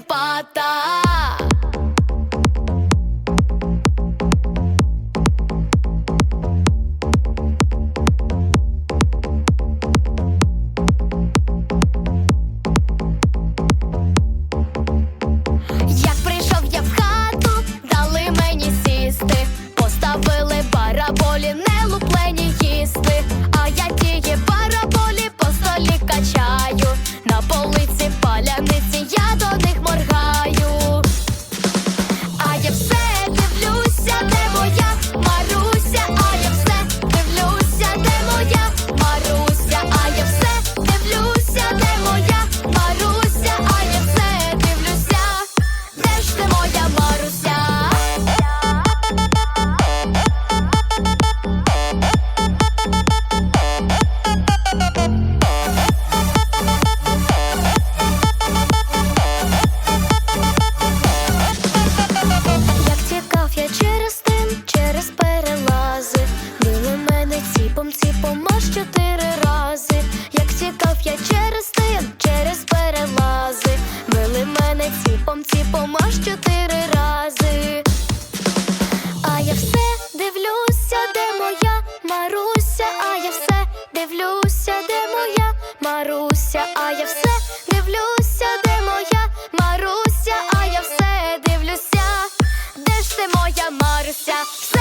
பார்த்தா чотири рази, як тікав я через тин, через перелази, били мене ціпом, ціпом аж чотири рази, а я все дивлюся, де моя Маруся, а я все дивлюся, де моя Маруся, а я все дивлюся, де моя Маруся, а я все дивлюся, де ж ти моя Маруся?